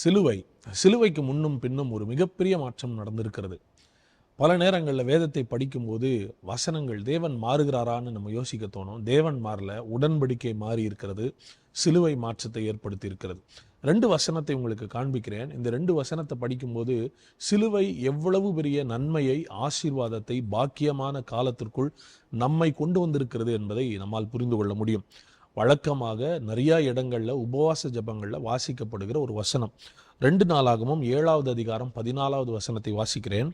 சிலுவை. சிலுவைக்கு முன்னும் பின்னும் ஒரு மிகப்பெரிய மாற்றம் நடந்திருக்கிறது. பல நேரங்களில் வேதத்தை படிக்கும்போது வசனங்கள் தேவன் மாறுகிறாரான்னு நம்ம யோசிக்க தோணும். தேவன் மாறல உடன்படிக்கை மாறி இருக்கிறது சிலுவை மாற்றத்தை ஏற்படுத்தி இருக்கிறது. ரெண்டு வசனத்தை உங்களுக்கு காண்பிக்கிறேன். இந்த ரெண்டு வசனத்தை படிக்கும்போது சிலுவை எவ்வளவு பெரிய நன்மையை ஆசீர்வாதத்தை பாக்கியமான காலத்திற்குள் நம்மை கொண்டு வந்திருக்கிறது என்பதை நம்மால் புரிந்து கொள்ள முடியும். வழக்கமாக நிறையா இடங்களில் உபவாச ஜபங்களில் வாசிக்கப்படுகிற ஒரு வசனம். ரெண்டு நாளாகவும் ஏழாவது அதிகாரம் பதினாலாவது வசனத்தை வாசிக்கிறேன்.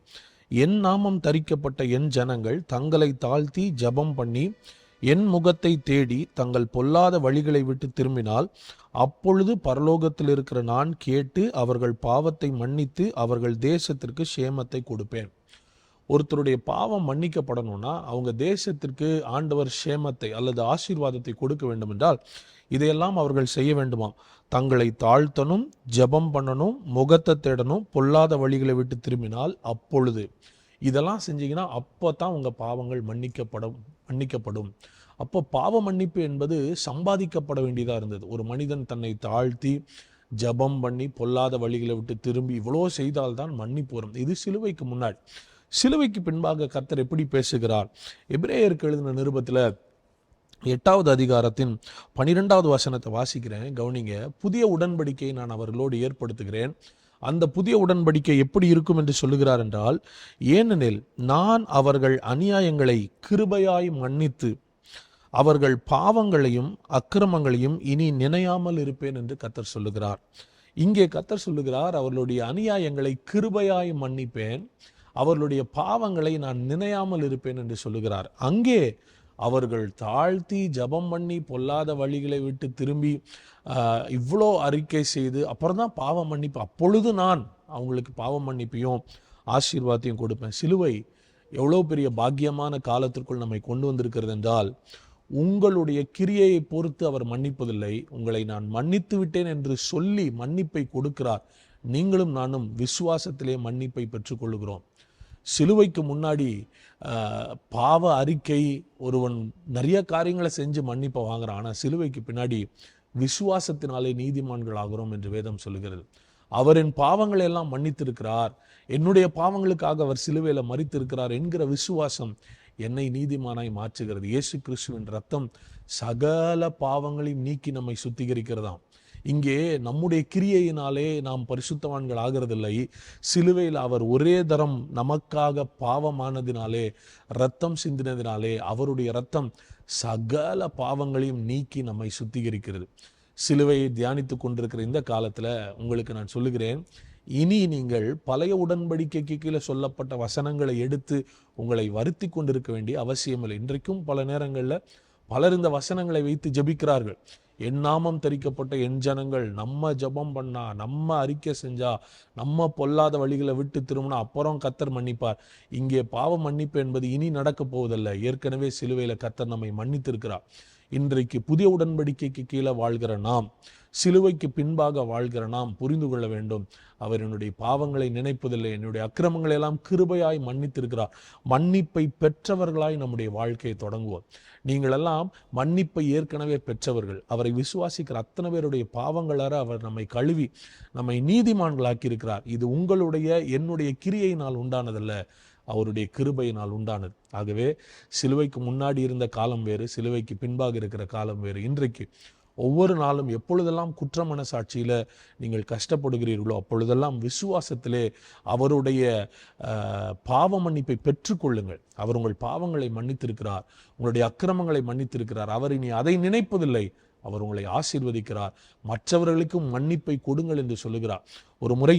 என் நாமம் தரிக்கப்பட்ட என் ஜனங்கள் தங்களை தாழ்த்தி ஜபம் பண்ணி என் முகத்தை தேடி தங்கள் பொல்லாத வழிகளை விட்டு திரும்பினால் அப்பொழுது பரலோகத்தில் இருக்கிற நான் கேட்டு அவர்கள் பாவத்தை மன்னித்து அவர்கள் தேசத்திற்கு சேமத்தை கொடுப்பேன். ஒருத்தருடைய பாவம் மன்னிக்கப்படணும்னா அவங்க தேசத்திற்கு ஆண்டவர் சேமத்தை அல்லது ஆசீர்வாதத்தை கொடுக்க வேண்டும் என்றால் இதையெல்லாம் அவர்கள் செய்ய வேண்டுமாம். தங்களை தாழ்த்தணும் ஜெபம் பண்ணணும் முகத்தை தேடணும் பொல்லாத வழிகளை விட்டு திரும்பினால் அப்பொழுது. இதெல்லாம் செஞ்சீங்கன்னா அப்போ தான் உங்கள் பாவங்கள் மன்னிக்கப்படும் மன்னிக்கப்படும். அப்போ பாவ மன்னிப்பு என்பது சம்பாதிக்கப்பட வேண்டியதாக இருந்தது. ஒரு மனிதன் தன்னை தாழ்த்தி ஜெபம் பண்ணி பொல்லாத வழிகளை விட்டு திரும்பி இவ்வளோ செய்தால்தான் மன்னிப்பு வரும். இது சிலுவைக்கு முன்னாடி. சிலுவைக்கு பின்பாக கர்த்தர் எப்படி பேசுகிறார்? எபிரேயருக்கு எழுதின நிருபத்தில் எட்டாவது அதிகாரத்தின் பனிரெண்டாவது வசனத்தை வாசிக்கிறேன் கவனிங்க. புதிய உடன்படிக்கையை நான் அவர்களோடு ஏற்படுத்துகிறேன். அந்த புதிய உடன்படிக்கை எப்படி இருக்கும் என்று சொல்லுகிறார் என்றால் ஏனெனில் நான் அவர்கள் அநியாயங்களை கிருபையாய் மன்னித்து அவர்கள் பாவங்களையும் அக்கிரமங்களையும் இனி நினையாமல் இருப்பேன் என்று கத்தர் சொல்லுகிறார். இங்கே கத்தர் சொல்லுகிறார் அவர்களுடைய அநியாயங்களை கிருபையாய் மன்னிப்பேன். அவர்களுடைய பாவங்களை நான் நினையாமல் இருப்பேன் என்று சொல்லுகிறார். அங்கே அவர்கள் தாழ்த்தி ஜபம் பண்ணி பொல்லாத வழிகளை விட்டு திரும்பி இவ்வளோ அறிக்கை செய்து அப்புறம் தான் பாவம் மன்னிப்பு. அப்பொழுது நான் அவங்களுக்கு பாவம் மன்னிப்பையும் ஆசீர்வாதத்தையும் கொடுப்பேன். சிலுவை எவ்வளோ பெரிய பாக்கியமான காலத்திற்குள் நம்மை கொண்டு வந்திருக்கிறது என்றால் உங்களுடைய கிரியையை பொறுத்து அவர் மன்னிப்பதில்லை. உங்களை நான் மன்னித்து விட்டேன் என்று சொல்லி மன்னிப்பை கொடுக்கிறார். நீங்களும் நானும் விசுவாசத்திலே மன்னிப்பை பெற்றுக்கொள்கிறோம் சிலுவைக்கு முன்னாடி பாவ அறிக்கை ஒருவன் நிறைய காரியங்களை செஞ்சு மன்னிப்பை வாங்குறான். ஆனால் சிலுவைக்கு பின்னாடி விசுவாசத்தினாலே நீதிமான்கள் ஆகிறோம் என்று வேதம் சொல்கிறது அவரின் பாவங்களை எல்லாம் மன்னித்திருக்கிறார். என்னுடைய பாவங்களுக்காக அவர் சிலுவையில் மறித்திருக்கிறார் என்கிற விசுவாசம் என்னை நீதிமானாய் மாற்றுகிறது. இயேசு கிறிஸ்துவின் ரத்தம் சகல பாவங்களையும் நீக்கி நம்மை சுத்திகரிக்கிறதாம். இங்கே நம்முடைய கிரியையினாலே நாம் பரிசுத்தவான்கள் ஆகிறதில்லை. சிலுவையில் அவர் ஒரே தரம் நமக்காக பாவமானதினாலே ரத்தம் சிந்தினதினாலே அவருடைய ரத்தம் சகல பாவங்களையும் நீக்கி நம்மை சுத்திகரிக்கிறது. சிலுவையை தியானித்து கொண்டிருக்கிற இந்த காலத்தில் உங்களுக்கு நான் சொல்லுகிறேன் இனி நீங்கள் பழைய உடன்படிக்கைக்கு கீழே சொல்லப்பட்ட வசனங்களை எடுத்து உங்களை வருத்தி கொண்டிருக்க வேண்டிய அவசியமில்லை இன்றைக்கும் பல நேரங்களில் பலர் இந்த வசனங்களை வைத்து ஜெபிக்கிறார்கள். என் நாமம் தரிக்கப்பட்ட என் ஜனங்கள் நம்ம ஜெபம் பண்ணா நம்ம அறிக்கை செஞ்சா நம்ம பொல்லாத வழிகளை விட்டு திரும்பினா அப்புறம் கத்தர் மன்னிப்பார். இங்கே பாவ மன்னிப்பு என்பது இனி நடக்க போவதல்ல. ஏற்கனவே சிலுவையில் கத்தர் நம்மை மன்னித்திருக்கிறார். இன்றைக்கு புதிய உடன்படிக்கைக்கு கீழே வாழ்கிற நாம் சிலுவைக்கு பின்பாக வாழ்கிற நாம் புரிந்து கொள்ள வேண்டும். அவர் என்னுடைய பாவங்களை நினைப்பதில்லை. என்னுடைய அக்கிரமங்களை எல்லாம் கிருபையாய் மன்னித்திருக்கிறார். மன்னிப்பை பெற்றவர்களாய் நம்முடைய வாழ்க்கையை தொடங்குவோம். நீங்களெல்லாம் மன்னிப்பை ஏற்கனவே பெற்றவர்கள். அவரை விசுவாசிக்கிற அத்தனை பேருடைய பாவங்களார அவர் நம்மை கழுவி நம்மை நீதிமான்களாக்கி இருக்கிறார் இது உங்களுடைய என்னுடைய கிரியையினால் உண்டானதல்ல. அவருடைய கிருபையினால் உண்டானது. ஆகவே சிலுவைக்கு முன்னாடி இருந்த காலம் வேறு சிலுவைக்கு பின்பாக இருக்கிற காலம் வேறு. இன்றைக்கு ஒவ்வொரு நாளும் எப்பொழுதெல்லாம் குற்ற மனசாட்சியில் நீங்கள் கஷ்டப்படுகிறீர்களோ அப்பொழுதெல்லாம் விசுவாசத்திலே அவருடைய பாவ மன்னிப்பை பெற்றுக்கொள்ளுங்கள். அவர் உங்கள் பாவங்களை மன்னித்திருக்கிறார். உங்களுடைய அக்கிரமங்களை மன்னித்திருக்கிறார். அவர் இனி அதை நினைப்பதில்லை. அவர் உங்களை ஆசீர்வதிக்கிறார். மற்றவர்களுக்கும் மன்னிப்பை கொடுங்கள் என்று சொல்லுகிறார். ஒரு முறை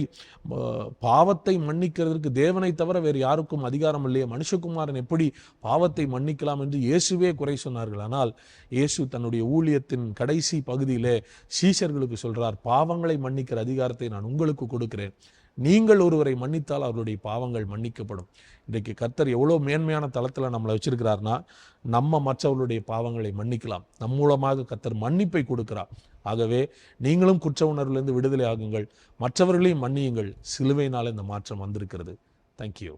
பாவத்தை மன்னிக்கிறதற்கு தேவனை தவிர வேறு யாருக்கும் அதிகாரம் இல்லையே. மனுஷகுமாரன் எப்படி பாவத்தை மன்னிக்கலாம் என்று இயேசுவே குறை சொன்னார்கள். ஆனால் இயேசு தன்னுடைய ஊழியத்தின் கடைசி பகுதியிலே சீஷர்களுக்கு சொல்றார் பாவங்களை மன்னிக்கிற அதிகாரத்தை நான் உங்களுக்கு கொடுக்கிறேன். நீங்கள் ஒருவரை மன்னித்தால் அவருடைய பாவங்கள் மன்னிக்கப்படும். இன்றைக்கு கர்த்தர் எவ்வளோ மேன்மையான தளத்தில் நம்மளை வச்சிருக்கிறார்னா நம்ம மற்றவர்களுடைய பாவங்களை மன்னிக்கலாம். நம் மூலமாக கர்த்தர் மன்னிப்பை கொடுக்கிறார். ஆகவே நீங்களும் குற்ற உணர்விலிருந்து விடுதலை ஆகுங்கள். மற்றவர்களையும் மன்னியுங்கள். சிலுவையினால் இந்த மாற்றம் வந்திருக்கிறது. தேங்க்யூ